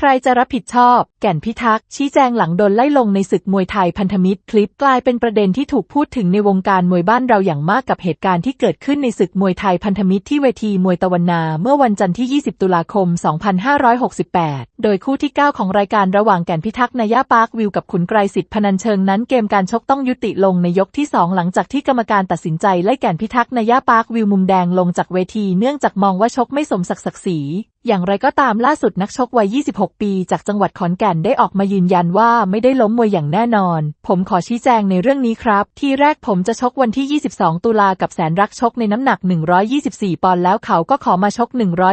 ใครจะรับผิดชอบ แก่นพิทักษ์ชี้แจงหลังโดนไล่ลงในศึกมวยไทยพันธมิตร คลิปกลายเป็นประเด็นที่ถูกพูดถึงในวงการมวยบ้านเราอย่างมากกับเหตุการณ์ที่เกิดขึ้นในศึกมวยไทยพันธมิตรที่เวทีมวยตะวันนา เมื่อวันจันทร์ที่ 20 ตุลาคม 2568 โดยคู่ที่ 9 ของรายการระหว่างแก่นพิทักษ์นายาปาร์ควิวกับขุนไกรสิทธิ์พนันเชิงนั้นเกมการชกต้องยุติลงในยกที่ 2 หลังจากที่กรรมการตัดสินใจไล่แก่นพิทักษ์นายาปาร์ควิวมุมแดงลงจากเวทีเนื่องจากมองว่าชกไม่สมศักดิ์ศรี อย่างไรก็ตามล่าสุดนักชกวัย 26 ปี จากจังหวัดขอนแก่นได้ออกมายืนยันว่าไม่ได้ล้มมวยอย่างแน่นอน ผมขอชี้แจงในเรื่องนี้ครับ ที่แรกผมจะชกวันที่ 22 ตุลากับแสนรักชกในน้ำหนัก 124 ปอนด์แล้วเขาก็ขอมาชก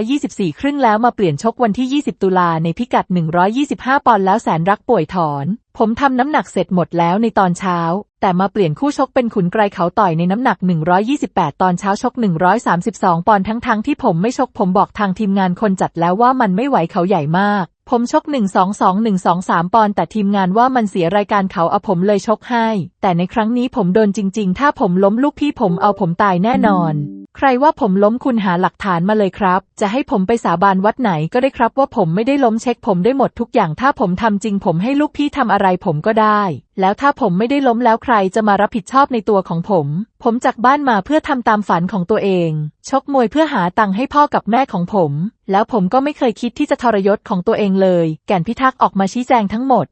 124 ครึ่งแล้วมาเปลี่ยนชกวันที่ 20 ตุลาในพิกัด 125 ปอนด์แล้วแสนรักป่วยถอน ผมทำน้ำหนักเสร็จหมดแล้วในตอนเช้า แต่มาเปลี่ยนคู่ชกเป็นขุนไกรเขาต่อยในน้ำหนัก 128 ตอนเช้าชก 132 ปอนด์ทั้งๆทที่ผมไม่ชกผมบอกทางทีมงานคนจัดแล้วว่ามันไม่ไหวเขาใหญ่มาก ผมชก 122 123 ปอนด์แต่ทีมงานว่ามันเสียรายการเขาเอาผมเลยชกให้ แต่ในครั้งนี้ผมโดนจริง ๆ ถ้าผมล้มลูกพี่ผมเอาผมตายแน่นอน ใครว่าผมล้มคุณหาหลักฐานมาเลยครับ จะให้ผมไปสาบานวัดไหนก็ได้ครับว่าผมไม่ได้ล้มเช็คผมได้หมดทุกอย่างถ้าผมทำจริงผมให้ลูกพี่ทำอะไรผมก็ได้ แล้วถ้าผมไม่ได้ล้มแล้วใครจะมารับผิดชอบในตัวของผม ผมจากบ้านมาเพื่อทำตามฝันของตัวเอง ชกมวยเพื่อหาตังค์ให้พ่อกับแม่ของผม แล้วผมก็ไม่เคยคิดที่จะทรยศของตัวเองเลย แก่นพิทักษ์ออกมาชี้แจงทั้งหมด